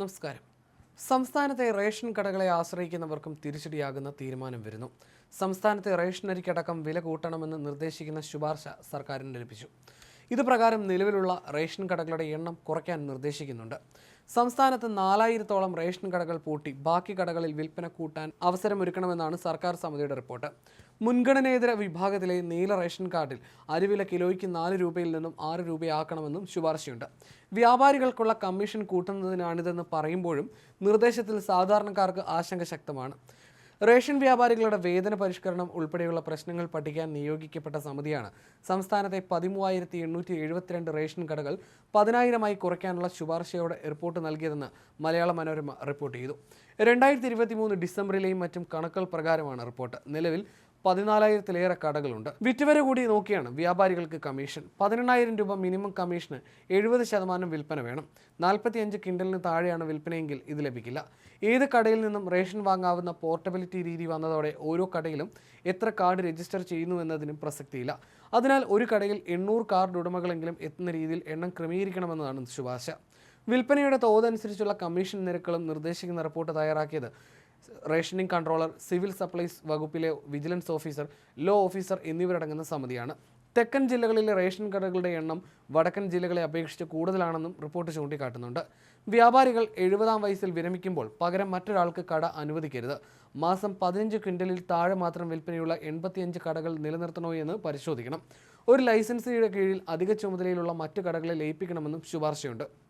നമസ്കാരം. സംസ്ഥാനത്തെ റേഷൻ കടകളെ ആശ്രയിക്കുന്നവർക്കും തിരിച്ചടിയാകുന്ന തീരുമാനം വരുന്നു. സംസ്ഥാനത്തെ റേഷൻ അരിക്കടക്കം വില കൂട്ടണമെന്ന് നിർദ്ദേശിക്കുന്ന ശുപാർശ സർക്കാരിന് ലഭിച്ചു. ഇത് പ്രകാരം നിലവിലുള്ള റേഷൻ കടകളുടെ എണ്ണം കുറയ്ക്കാൻ നിർദ്ദേശിക്കുന്നുണ്ട്. സംസ്ഥാനത്ത് നാലായിരത്തോളം റേഷൻ കടകൾ പൂട്ടി. ബാക്കി കടകളിൽ വിൽപ്പന കൂട്ടാൻ അവസരമൊരുക്കണമെന്നാണ് സർക്കാർ സമിതിയുടെ റിപ്പോർട്ട്. മുൻഗണനേതര വിഭാഗത്തിലെ നീല റേഷൻ കാർഡിൽ അരിവില കിലോയ്ക്ക് നാല് രൂപയിൽ നിന്നും ആറ് രൂപയാക്കണമെന്നും ശുപാർശയുണ്ട്. വ്യാപാരികൾക്കുള്ള കമ്മീഷൻ കൂട്ടുന്നതിനാണിതെന്ന് പറയുമ്പോഴും നിർദ്ദേശത്തിൽ സാധാരണക്കാർക്ക് ആശങ്ക ശക്തമാണ്. റേഷൻ വ്യാപാരികളുടെ വേതന പരിഷ്കരണം ഉൾപ്പെടെയുള്ള പ്രശ്നങ്ങൾ പഠിക്കാൻ നിയോഗിക്കപ്പെട്ട സമിതിയാണ്. സംസ്ഥാനത്തെ പതിമൂവായിരത്തി എണ്ണൂറ്റി എഴുപത്തിരണ്ട് റേഷൻ കടകൾ പതിനായിരമായി കുറയ്ക്കാനുള്ള ശുപാർശയോടെ റിപ്പോർട്ട് നൽകിയതെന്ന് മലയാള മനോരമ റിപ്പോർട്ട് ചെയ്തു. രണ്ടായിരത്തി ഇരുപത്തി മൂന്ന് ഡിസംബറിലെയും മറ്റും കണക്കുകൾ പ്രകാരമാണ് റിപ്പോർട്ട്. നിലവിൽ പതിനാലായിരത്തിലേറെ കടകളുണ്ട്. വിറ്റുവര കൂടി നോക്കിയാണ് വ്യാപാരികൾക്ക് കമ്മീഷൻ. പതിനെണ്ണായിരം രൂപ മിനിമം കമ്മീഷന് എഴുപത് ശതമാനം വിൽപ്പന വേണം. നാൽപ്പത്തിയഞ്ച് കിൻഡലിന് താഴെയാണ് വിൽപ്പനയെങ്കിൽ ഇത് ലഭിക്കില്ല. ഏത് കടയിൽ നിന്നും റേഷൻ വാങ്ങാവുന്ന പോർട്ടബിലിറ്റി രീതി വന്നതോടെ ഓരോ കടയിലും എത്ര കാർഡ് രജിസ്റ്റർ ചെയ്യുന്നു എന്നതിനും പ്രസക്തിയില്ല. അതിനാൽ ഒരു കടയിൽ എണ്ണൂറ് കാർഡ് ഉടമകളെങ്കിലും എത്തുന്ന രീതിയിൽ എണ്ണം ക്രമീകരിക്കണമെന്നതാണ് ശുപാർശ. വിൽപ്പനയുടെ തോതനുസരിച്ചുള്ള കമ്മീഷൻ നിരക്കുകളും നിർദ്ദേശിക്കുന്ന റിപ്പോർട്ട് തയ്യാറാക്കിയത് റേഷനിംഗ് കൺട്രോളർ സിവിൽ സപ്ലൈസ് വകുപ്പിലെ വിജിലൻസ് ഓഫീസർ ലോ ഓഫീസർ എന്നിവരടങ്ങുന്ന സമിതിയാണ്. തെക്കൻ ജില്ലകളിലെ റേഷൻ കടകളുടെ എണ്ണം വടക്കൻ ജില്ലകളെ അപേക്ഷിച്ച് കൂടുതലാണെന്നും റിപ്പോർട്ട് ചൂണ്ടിക്കാട്ടുന്നുണ്ട്. വ്യാപാരികൾ എഴുപതാം വയസ്സിൽ വിരമിക്കുമ്പോൾ പകരം മറ്റൊരാൾക്ക് കട അനുവദിക്കരുത്. മാസം പതിനഞ്ച് ക്വിന്റലിൽ താഴെ മാത്രം വിൽപ്പനയുള്ള എൺപത്തിയഞ്ച് കടകൾ നിലനിർത്തണോ എന്ന് പരിശോധിക്കണം. ഒരു ലൈസൻസിയുടെ കീഴിൽ അധിക ചുമതലയിലുള്ള മറ്റു കടകളെ ലയിപ്പിക്കണമെന്നും ശുപാർശയുണ്ട്.